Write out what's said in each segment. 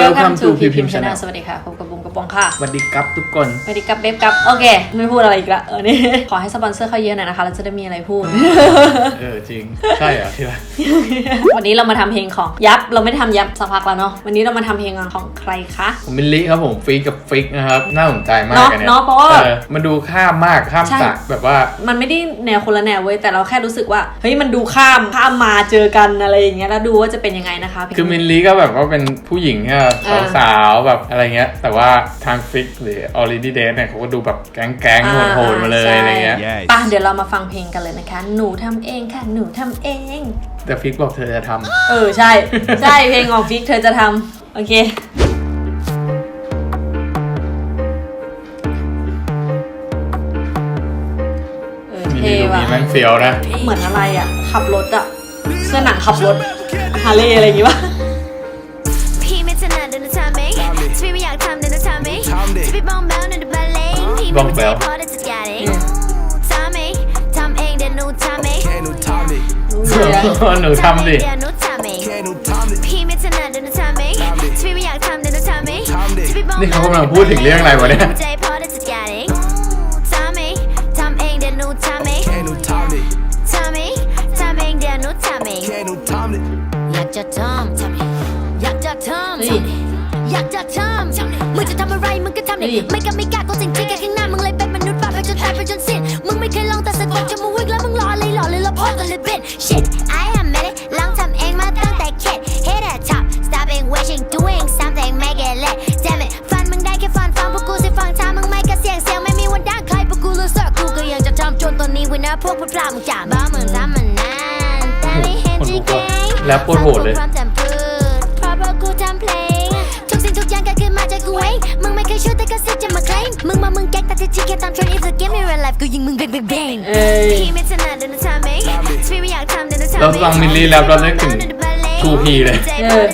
Welcome to PPM PPM Channel Channel สวัสดีค่ะพบกับบุ้งกับปองค่ะสวัสดีครับทุกคนสวัสดีกับเบบกับโอเค ไม่พูดอะไรอีกละเออนี่ขอให้สปอนเซอร์เข้าเยอะหน่อยนะคะเราจะได้มีอะไรพูด เออจริง ใช่เหรอที่รักวันนี้เรามาทำเพลงของยับเราไม่ได้ทำยับสักพักแล้วเนาะวันนี้เรามาทำเพลงของใครคะ ผมมิลลิครับผมฟิกกับฟิกนะครับน่าสนใจมากเนาะอันเนี่ยเนาะเพราะว่า ออมันดูข้ามมากข้ามใช่สระแบบว่า มันไม่ได้แนวคนละแนวเว้ยแต่เราแค่รู้สึกว่าเฮ้ยมันดูข้ามข้ามมาเจอกันอะไรอย่างเงี้ยแล้วดูว่าจะเป็นยังไงนะคะคือมิลลิก็แบบว่าเป็นผู้หญิงแค่เออสาวๆแบบอะไรเงี้ย แต่ว่าทางฟิกหรือ already date เนี่ยเขาก็ดูแบบแก๊งๆโหดๆมาเลยใช่อะไรเงี้ย Yes ป่ะเดี๋ยวเรามาฟังเพลงกันเลยนะคะ หนูทำเองค่ะ หนูทำเอง แต่ฟิกบอกเธอจะทำเออใช่ ใช่เพลงของฟิกเธอจะทำโอเคเออมิลเท่ลิดูว่ะมีแม่งเฟียวนะ เหมือนอะไรอะ ขับรถอะ เสื้อหนังขับรถฮาร์เลย์อะไรอย่างงี้ป่ะ บ้องแบ๊ใจวพอได้จัดการเองทำไหนูทำเองแค่หนูทำดิ นี่เขากำลังพูดถึงเรื่องอะไรวะเนี่ย อยากจะทำอยากจะทำอยากจะทำ มึงจะทำอะไรมึงก็ทำดิเฮ้ยไม่กับไม่กล้าก็สิ่งที่แกข้างหน้ามึงเลยเป็นมนุษย์ป้าไปจนตายไปจนสิ้นมึงไม่เคยลองแต่สะกดจมูกวิ่งแล้วมึงรอเลยหล่อเลยแล้วพอกันเลยเป็น shit I am made it ลองทำเองมาตั้งแต่ kid hit at top stop being wishing doing something make it lit damn it ฟันมึงได้แค่ฟันฟังพวกกูสิฟังถ้ามึงไม่ก็เสียงเสียงไม่มีวันดังใครพวกกูรู้สึกกูก็ยังจะทำจนตอนนี้วินาพวกพูดพลาดมึงจ่าบ้ามึงทำมันนานแต่ไม่เห็นจริงๆแล้วปวดโหดเลย เคยช่วยแต่ก็สิจะมาเคลมมึงมามึงแก๊กแต่ที่ที่แค่ตาม trend if the game in real life กูยิงมึงเบงเบงเบงเอ้ย พี่ไม่ถนัดเดินทางไหมชีวิตไม่อยากทำเดินทางเราฟังมิลลี่แล้วเรานึกถึง 2P เลย เออ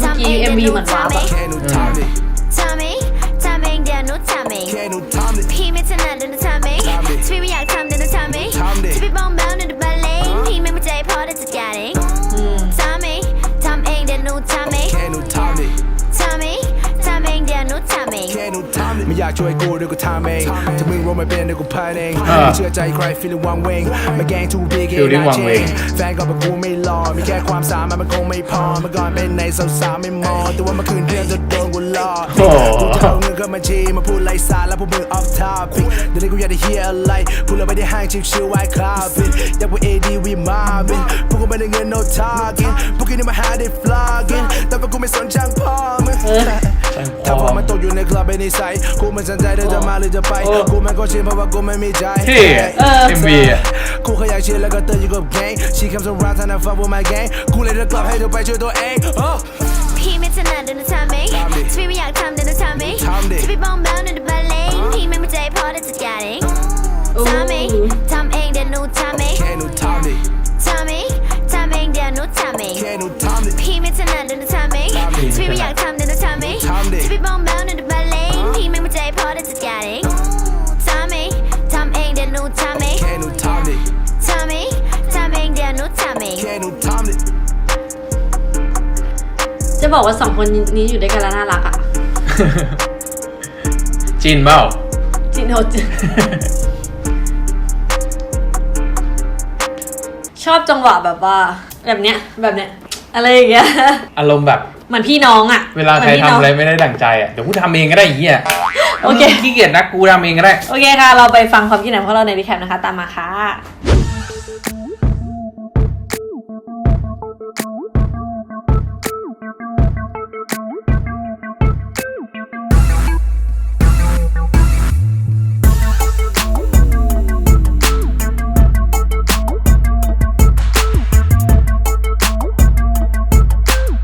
เมื่อกี้ MV เหมือนวาร์ปอะ แค่หนูทำดิทำเองทำเองเดี๋ยวหนูทำเองแค่หนูทำดิ พี่ไม่ถนัดเดินทางไหมชีวิตไม่อยากทำ อยากช่วยกูเดี๋ยวกูทำเองถ้ามึงรู้ไม่เป็นเดี๋ยวกูพายเองอ่าไม่เชื่อใจใคร feeling วังเวงมาแกล้ง too big Feeling วังเวงแฟนก็บอกกูไม่รอมีแค่ความสามารถมันคงไม่พอเมื่อก่อนเป็นในสาวๆไม่มองแต่ว่าเมื่อคืนเพื่อนจะโดนกูหลอกโอ้โหกูจะเอาเงินเข้าบัญชีมาพูดไรสาระพวกมึง off topic เดี๋ยวนี้กูอยากได้เฮียอะไรพูดแล้วไม่ได้ห้างชิวๆไว้คลาบินอยากว่า AD we mobbing พวกกูไม่ได้เงิน no talking พวกกูนี่มาหาได้ vlogging แต่ว่ากูไม่สนจังพ่อมึง ถ้าพอมันตกอยู่ในคลับเป็นนิสัยกูไม่สนใจเธอจะมาหรือจะไปโอ้กูมันก็ชินเพราะว่ากูไม่มีใจเท่อะ MV อะกูขยันเชียร์แล้วก็เตือนอยู่กับแก๊ง She comes around ทางนั้น fuck with my gang กูเลยจะกลับให้เธอไปช่วยตัวเอง Oh พี่ไม่ถนัดเดินทางไหมชีวิตไม่อยากทำเดินทางไหมทำดิชีวิตบ้องแบวเดินบัลเลงพี่ไม่มาใจพอได้จัดการเองอู้ทำเองทำเองเดี๋ยวหนูทำเองแค่หนูทำดิทำเองทำเองเดี๋ยวหนูทำเองแค่หนูทำดิพี่ไม่ถนัดเดินทางไหมชีวิตไม่อยากทำ บอกว่าสองคนนี้อยู่ด้วยกันแล้วน่ารักอะ จีนเปล่าจีนโฮจชอบจังหวะแบบว่า แบบเนี้ยแบบเนี้ยอะไรอย่างเงี้ยอารมณ์แบบเหมือนพี่น้องอะ เวลาใครทำอะไรไม่ได้ดั่งใจอะ เดี๋ยวกูทำเองก็ได้ยี่างเงี้ยโอเคขี้เกียจนะกูทำเองก็ได้ โอเคค่ะ เราไปฟังความคิดเห็นของเราในรีแคปนะคะ ตามมาค่ะ